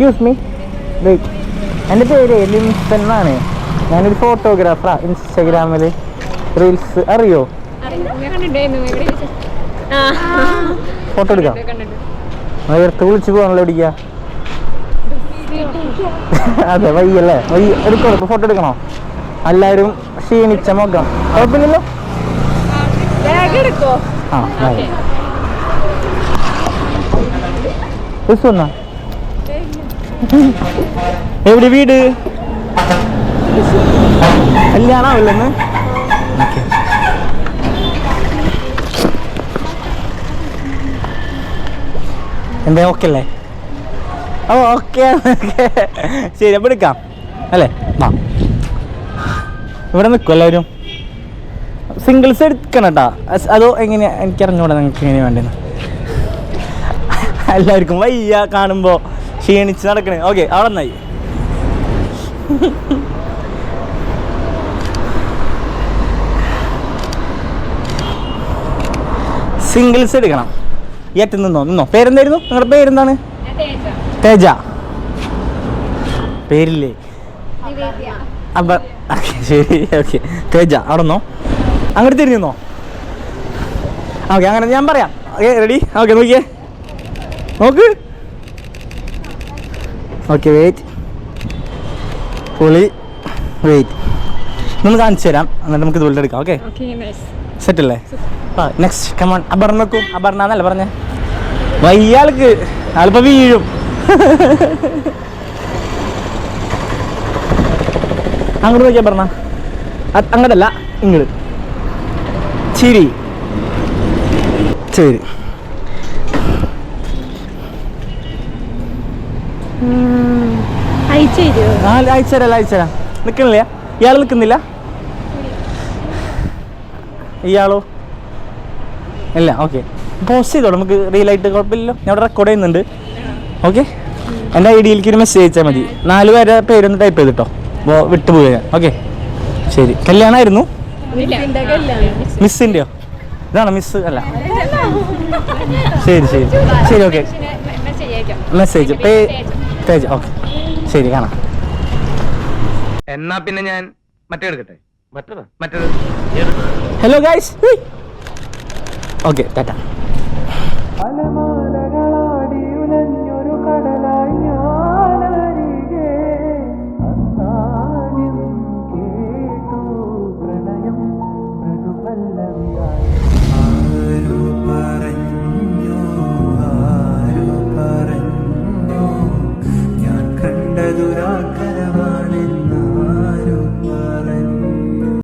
Excuse me wait എന്റെ പേര് എലിൻസ് എന്നാണ് ഞാനൊരു ഫോട്ടോഗ്രാഫറാണ് ഇൻസ്റ്റഗ്രാമിൽ റീൽസ് അറിയോ? ഫോട്ടോ എടുക്കാം. നേരത്തെ കുളിച്ച് പോകാനല്ലോ പിടിക്കുക അതെ വയ്യല്ലേ? വയ്യ. എടുക്കണോ ഇപ്പോൾ ഫോട്ടോ എടുക്കണോ? എല്ലാവരും ക്ഷീണിച്ച മുഖം. കുഴപ്പമില്ലല്ലോ? എടുക്കോ? ആ ബൈ. ബസ് വന്നാ എവിടെ വീട്? കല്യാണാവില്ലെന്ന്. ഓക്കെ. എന്താ ഓക്കെ അല്ലേ? ഓ ഓക്കെ ശരി അപ്പം എടുക്കാം. അല്ലേ? വാ. ഇവിടെ നിൽക്കും എല്ലാവരും. സിംഗിൾസ് എടുക്കണം കേട്ടോ അതോ എങ്ങനെയാ എനിക്ക് അറിഞ്ഞൂടാ നിങ്ങൾക്ക് എങ്ങനെയാണ് വേണ്ടത് എല്ലാവർക്കും വയ്യ കാണുമ്പോൾ ക്ഷീണിച്ച് നടക്കണേ. ഓക്കെ അവിടെ നിന്നായി. സിംഗിൾസ് എടുക്കണം. ഏറ്റവും നിന്നോ? നിന്നോ? പേരെന്തായിരുന്നു? നിങ്ങളുടെ പേരെന്താണ്? തേജ. പേരില്ലേ? അപ്പൊ ശരി ഓക്കെ. തേജ അവിടെ നിന്നോ? അങ്ങോട്ട് തിരിഞ്ഞോ ഓക്കെ അങ്ങനെ ഞാൻ പറയാം. ഓക്കെ റെഡി ഓക്കെ നോക്കിയേ. നോക്ക്. ഓക്കെ വെയിറ്റ് പുളി വെയിറ്റ് ഒന്ന് കാണിച്ചു തരാം. എന്നിട്ട് നമുക്ക് ഇതുപോലെ എടുക്കാം. ഓക്കെ സെറ്റ് അല്ലേ? ആ നെക്സ്റ്റ് കമോൺ അപർണക്കും അപർണ എന്നല്ല പറഞ്ഞേ? വയ്യാൾക്ക്. ആളിപ്പോ വീഴും. അങ്ങോട്ട് നോക്കിയാ പറഞ്ഞ അങ്ങനല്ല ഇങ്ങോട്ട് ചിരി. ശരി. ആ അയച്ചു തരാം അയച്ചു തരാം നിൽക്കണില്ല ഇയാൾ നിൽക്കുന്നില്ല ഇയാളോ? ഇല്ല ഓക്കെ. പോസ്റ്റ് ചെയ്തോളൂ നമുക്ക് റീൽ ആയിട്ട് കുഴപ്പമില്ലല്ലോ. ഞാൻ ഇവിടെ റെക്കോർഡ് ചെയ്യുന്നുണ്ട്. ഓക്കെ? എന്റെ ഐ ഡിയിലേക്ക് ഒരു മെസ്സേജ് അയച്ചാൽ മതി. നാല് പേരെ പേരൊന്ന് ടൈപ്പ് ചെയ്തിട്ടോ. അപ്പോൾ വിട്ടുപോയി ഞാൻ. ഓക്കെ? ശരി. കല്യാണമായിരുന്നു? മിസ്സിന്റെയോ? ഇതാണോ മിസ് അല്ല. ശരി ശരി. ശരി okay. Message pay page okay. ശരി കാണാം. എന്നാ പിന്നെ ഞാൻ മറ്റേ എടുക്കട്ടെ? മറ്റേത്? മറ്റേത്. Hello guys okay Tata